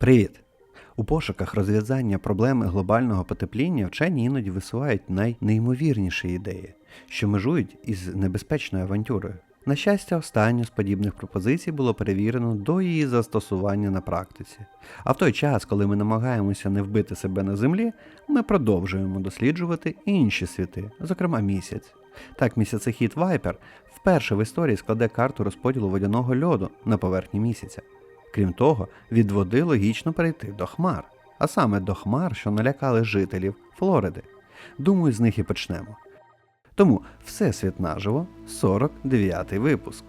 Привіт! У пошуках розв'язання проблеми глобального потепління вчені іноді висувають найнеймовірніші ідеї, що межують із небезпечною авантюрою. На щастя, останню з подібних пропозицій було перевірено до її застосування на практиці. А в той час, коли ми намагаємося не вбити себе на землі, ми продовжуємо досліджувати інші світи, зокрема місяць. Так, місяцехід Вайпер вперше в історії складе карту розподілу водяного льоду на поверхні місяця. Крім того, від води логічно перейти до хмар, а саме до хмар, що налякали жителів Флориди. Думаю, з них і почнемо. Тому Всесвіт наживо, 49-й випуск.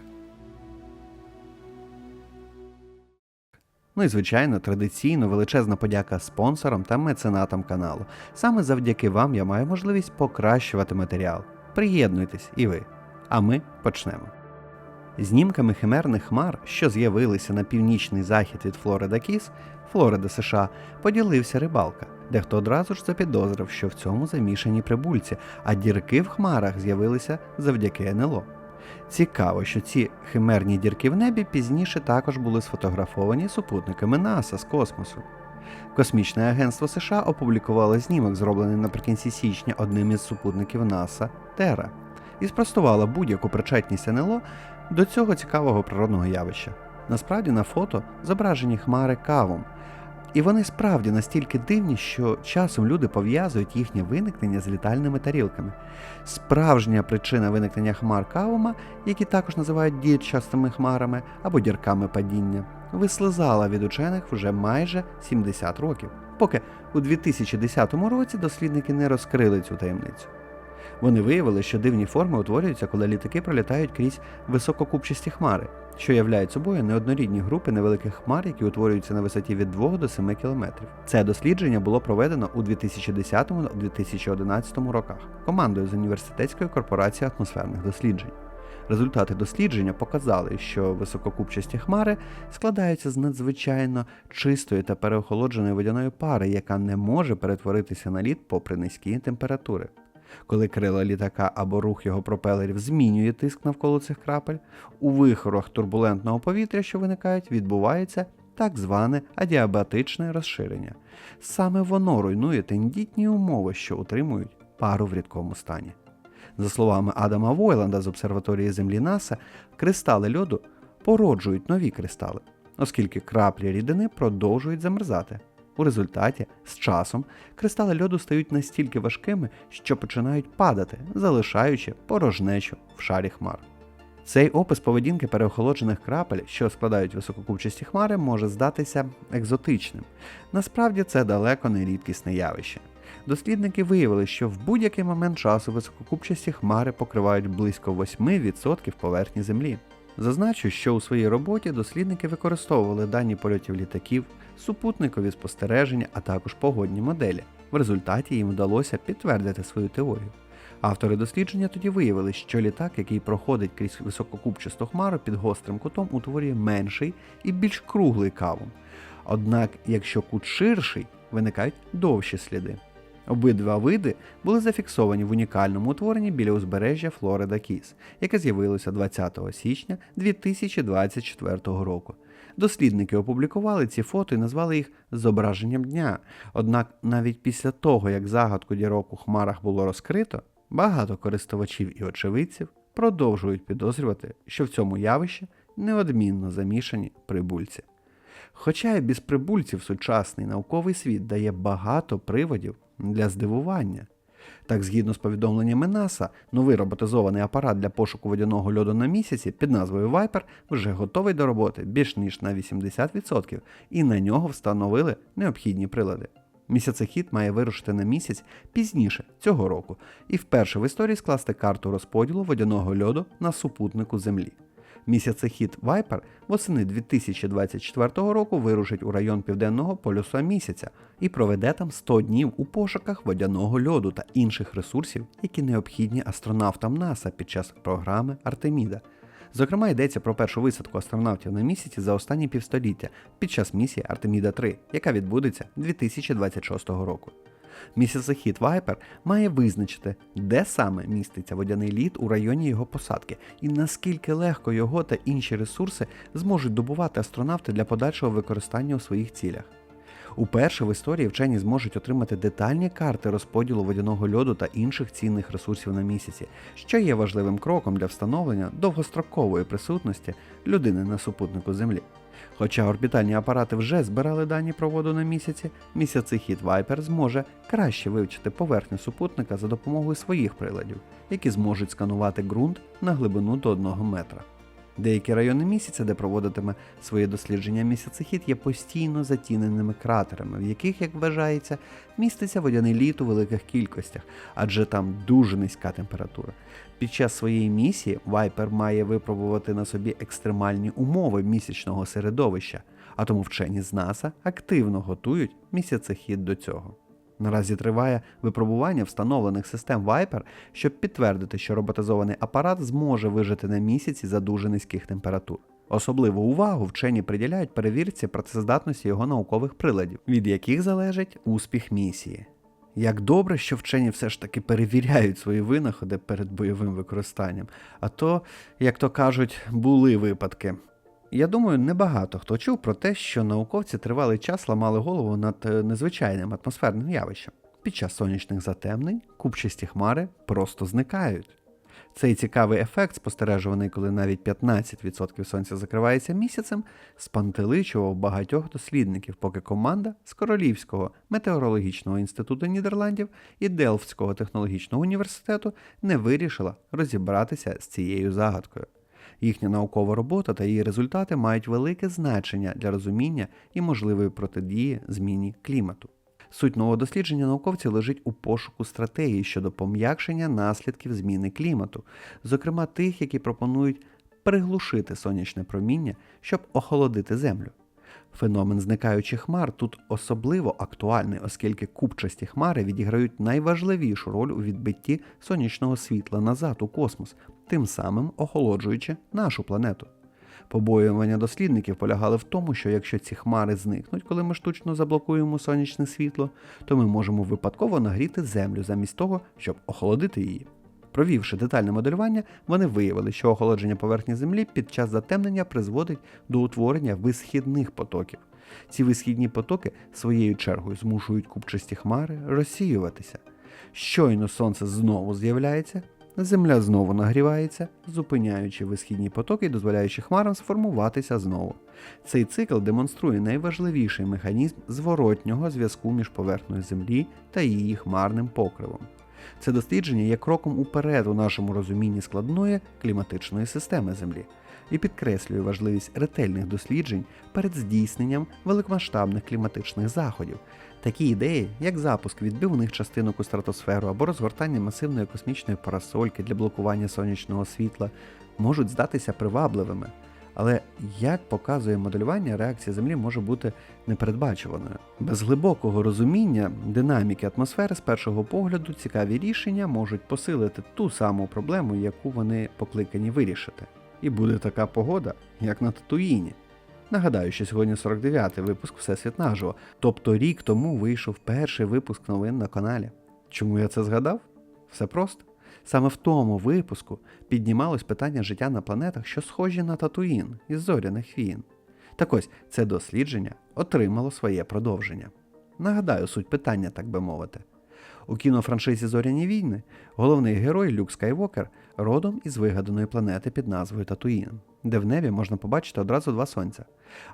Ну і звичайно, традиційно величезна подяка спонсорам та меценатам каналу. Саме завдяки вам я маю можливість покращувати матеріал. Приєднуйтесь і ви. А ми почнемо. Знімками химерних хмар, що з'явилися на північний захід від Флорида Кіс, Флорида США, поділився рибалка. Дехто одразу ж запідозрив, що в цьому замішані прибульці, а дірки в хмарах з'явилися завдяки НЛО. Цікаво, що ці химерні дірки в небі пізніше також були сфотографовані супутниками НАСА з космосу. Космічне агентство США опублікувало знімок, зроблений наприкінці січня одним із супутників НАСА Тера, і спростувало будь-яку причетність НЛО до цього цікавого природного явища. Насправді на фото зображені хмари кавом, і вони справді настільки дивні, що часом люди пов'язують їхнє виникнення з літальними тарілками. Справжня причина виникнення хмар кавума, які також називають дірчастими хмарами або дірками падіння, вислизала від учених вже майже 70 років, поки у 2010 році дослідники не розкрили цю таємницю. Вони виявили, що дивні форми утворюються, коли літаки пролітають крізь висококупчасті хмари, що являють собою неоднорідні групи невеликих хмар, які утворюються на висоті від 2 до 7 км. Це дослідження було проведено у 2010-2011 роках командою з університетської корпорації атмосферних досліджень. Результати дослідження показали, що висококупчасті хмари складаються з надзвичайно чистої та переохолодженої водяної пари, яка не може перетворитися на лід попри низькі температури. Коли крила літака або рух його пропелерів змінює тиск навколо цих крапель, у вихорах турбулентного повітря, що виникають, відбувається так зване адіабатичне розширення. Саме воно руйнує тендітні умови, що утримують пару в рідкому стані. За словами Адама Войланда з обсерваторії Землі НАСА, кристали льоду породжують нові кристали, оскільки краплі рідини продовжують замерзати. У результаті з часом кристали льоду стають настільки важкими, що починають падати, залишаючи порожнечу в шарі хмар. Цей опис поведінки переохолоджених крапель, що складають висококупчасті хмари, може здатися екзотичним. Насправді це далеко не рідкісне явище. Дослідники виявили, що в будь-який момент часу висококупчасті хмари покривають близько 8% поверхні Землі. Зазначу, що у своїй роботі дослідники використовували дані польотів літаків, супутникові спостереження, а також погодні моделі. В результаті їм вдалося підтвердити свою теорію. Автори дослідження тоді виявили, що літак, який проходить крізь висококупчасту хмару під гострим кутом, утворює менший і більш круглий кавум. Однак, якщо кут ширший, виникають довші сліди. Обидва види були зафіксовані в унікальному утворенні біля узбережжя Флорида Кіс, яке з'явилося 20 січня 2024 року. Дослідники опублікували ці фото і назвали їх зображенням дня. Однак навіть після того, як загадку дірок у хмарах було розкрито, багато користувачів і очевидців продовжують підозрювати, що в цьому явищі неодмінно замішані прибульці. Хоча і без прибульців сучасний науковий світ дає багато приводів для здивування. Так, згідно з повідомленнями НАСА, новий роботизований апарат для пошуку водяного льоду на місяці під назвою Viper вже готовий до роботи більш ніж на 80%, і на нього встановили необхідні прилади. Місяцехід має вирушити на місяць пізніше цього року і вперше в історії скласти карту розподілу водяного льоду на супутнику Землі. Місяцехід Viper восени 2024 року вирушить у район південного полюса місяця і проведе там 100 днів у пошуках водяного льоду та інших ресурсів, які необхідні астронавтам НАСА під час програми Артеміда. Зокрема, йдеться про першу висадку астронавтів на місяці за останні півстоліття під час місії Артеміда 3, яка відбудеться 2026 року. Місяцехід Вайпер має визначити, де саме міститься водяний лід у районі його посадки, і наскільки легко його та інші ресурси зможуть добувати астронавти для подальшого використання у своїх цілях. Уперше в історії вчені зможуть отримати детальні карти розподілу водяного льоду та інших цінних ресурсів на місяці, що є важливим кроком для встановлення довгострокової присутності людини на супутнику Землі. Хоча орбітальні апарати вже збирали дані про воду на місяці, місяцехід Viper зможе краще вивчити поверхню супутника за допомогою своїх приладів, які зможуть сканувати ґрунт на глибину до 1 метра. Деякі райони місяця, де проводитиме своє дослідження місяцехід, є постійно затіненими кратерами, в яких, як вважається, міститься водяний лід у великих кількостях, адже там дуже низька температура. Під час своєї місії Вайпер має випробувати на собі екстремальні умови місячного середовища, а тому вчені з НАСА активно готують місяцехід до цього. Наразі триває випробування встановлених систем Viper, щоб підтвердити, що роботизований апарат зможе вижити на місяці за дуже низьких температур. Особливу увагу вчені приділяють перевірці працездатності його наукових приладів, від яких залежить успіх місії. Як добре, що вчені все ж таки перевіряють свої винаходи перед бойовим використанням, а то, як то кажуть, були випадки. Я думаю, небагато хто чув про те, що науковці тривалий час ламали голову над е, незвичайним атмосферним явищем. Під час сонячних затемнень купчасті хмари просто зникають. Цей цікавий ефект, спостережуваний, коли навіть 15% сонця закривається місяцем, спантеличував багатьох дослідників, поки команда з Королівського метеорологічного інституту Нідерландів і Делфтського технологічного університету не вирішила розібратися з цією загадкою. Їхня наукова робота та її результати мають велике значення для розуміння і можливої протидії зміні клімату. Суть нового дослідження науковців лежить у пошуку стратегії щодо пом'якшення наслідків зміни клімату, зокрема тих, які пропонують приглушити сонячне проміння, щоб охолодити землю. Феномен зникаючих хмар тут особливо актуальний, оскільки купчасті хмари відіграють найважливішу роль у відбитті сонячного світла назад у космос, тим самим охолоджуючи нашу планету. Побоювання дослідників полягали в тому, що якщо ці хмари зникнуть, коли ми штучно заблокуємо сонячне світло, то ми можемо випадково нагріти землю замість того, щоб охолодити її. Провівши детальне моделювання, вони виявили, що охолодження поверхні Землі під час затемнення призводить до утворення висхідних потоків. Ці висхідні потоки своєю чергою змушують купчасті хмари розсіюватися. Щойно сонце знову з'являється, Земля знову нагрівається, зупиняючи висхідні потоки і дозволяючи хмарам сформуватися знову. Цей цикл демонструє найважливіший механізм зворотнього зв'язку між поверхнею Землі та її хмарним покривом. Це дослідження є кроком уперед у нашому розумінні складної кліматичної системи Землі і підкреслює важливість ретельних досліджень перед здійсненням великомасштабних кліматичних заходів. Такі ідеї, як запуск відбивних частинок у стратосферу або розгортання масивної космічної парасольки для блокування сонячного світла, можуть здатися привабливими. Але як показує моделювання, реакція Землі може бути непередбачуваною. Без глибокого розуміння динаміки атмосфери з першого погляду цікаві рішення можуть посилити ту саму проблему, яку вони покликані вирішити. І буде така погода, як на Татуїні. Нагадаю, що сьогодні 49-й випуск Всесвіт наживо, тобто рік тому вийшов перший випуск новин на каналі. Чому я це згадав? Все просто. Саме в тому випуску піднімалось питання життя на планетах, що схожі на Татуїн із зоряних війн. Так ось це дослідження отримало своє продовження. Нагадаю, суть питання, так би мовити. У кінофраншизі Зоряні війни головний герой Люк Скайвокер родом із вигаданої планети під назвою Татуїн, де в небі можна побачити одразу два сонця.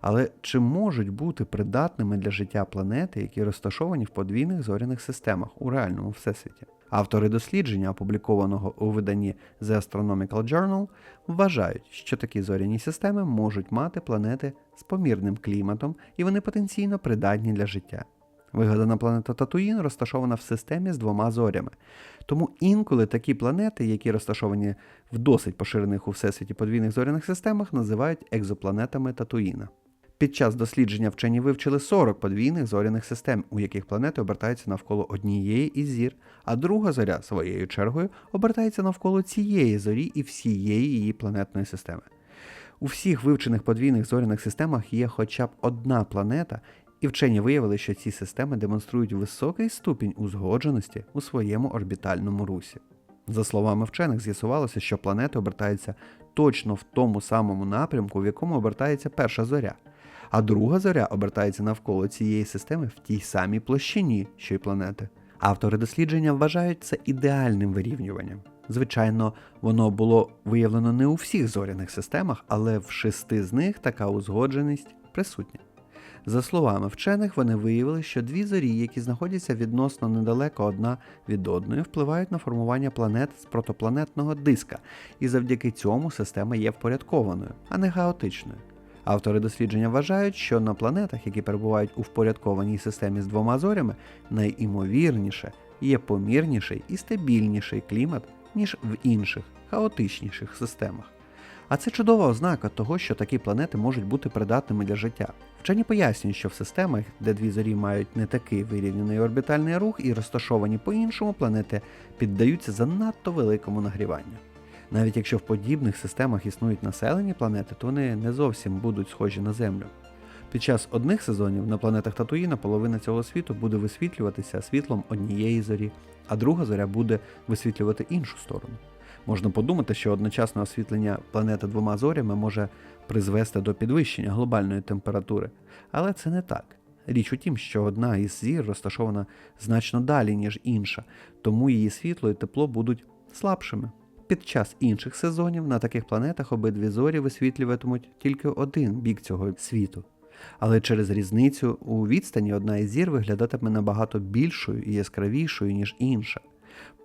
Але чи можуть бути придатними для життя планети, які розташовані в подвійних зоряних системах у реальному всесвіті? Автори дослідження, опублікованого у виданні The Astronomical Journal, вважають, що такі зоряні системи можуть мати планети з помірним кліматом і вони потенційно придатні для життя. Вигадана планета Татуїн розташована в системі з двома зорями. Тому інколи такі планети, які розташовані в досить поширених у всесвіті подвійних зоряних системах, називають екзопланетами Татуїна. Під час дослідження вчені вивчили 40 подвійних зоряних систем, у яких планети обертаються навколо однієї із зір, а друга зоря своєю чергою обертається навколо цієї зорі і всієї її планетної системи. У всіх вивчених подвійних зоряних системах є хоча б одна планета, і вчені виявили, що ці системи демонструють високий ступінь узгодженості у своєму орбітальному русі. За словами вчених, з'ясувалося, що планети обертаються точно в тому самому напрямку, в якому обертається перша зоря. А друга зоря обертається навколо цієї системи в тій самій площині, що й планети. Автори дослідження вважають це ідеальним вирівнюванням. Звичайно, воно було виявлено не у всіх зоряних системах, але в шести з них така узгодженість присутня. За словами вчених, вони виявили, що дві зорі, які знаходяться відносно недалеко одна від одної, впливають на формування планет з протопланетного диска, і завдяки цьому система є впорядкованою, а не хаотичною. Автори дослідження вважають, що на планетах, які перебувають у впорядкованій системі з двома зорями, найімовірніше є помірніший і стабільніший клімат, ніж в інших хаотичніших системах. А це чудова ознака того, що такі планети можуть бути придатними для життя. Вчені пояснюють, що в системах, де дві зорі мають не такий вирівняний орбітальний рух і розташовані по-іншому, планети піддаються занадто великому нагріванню. Навіть якщо в подібних системах існують населені планети, то вони не зовсім будуть схожі на Землю. Під час одних сезонів на планетах Татуїна половина цього світу буде висвітлюватися світлом однієї зорі, а друга зоря буде висвітлювати іншу сторону. Можна подумати, що одночасне освітлення планети двома зорями може призвести до підвищення глобальної температури, але це не так. Річ у тім, що одна із зір розташована значно далі, ніж інша, тому її світло і тепло будуть слабшими. Під час інших сезонів на таких планетах обидві зорі висвітлюватимуть тільки один бік цього світу. Але через різницю у відстані одна із зір виглядатиме набагато більшою і яскравішою, ніж інша.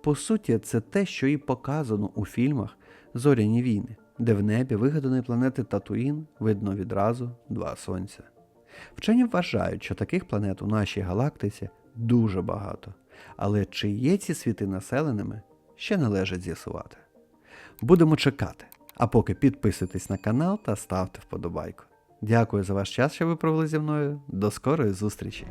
По суті, це те, що і показано у фільмах Зоряні війни, де в небі вигаданої планети Татуїн видно відразу два сонця. Вчені вважають, що таких планет у нашій галактиці дуже багато, але чи є ці світи населеними, ще належить з'ясувати. Будемо чекати. А поки підписуйтесь на канал та ставте вподобайку. Дякую за ваш час, що ви провели зі мною. До скорої зустрічі!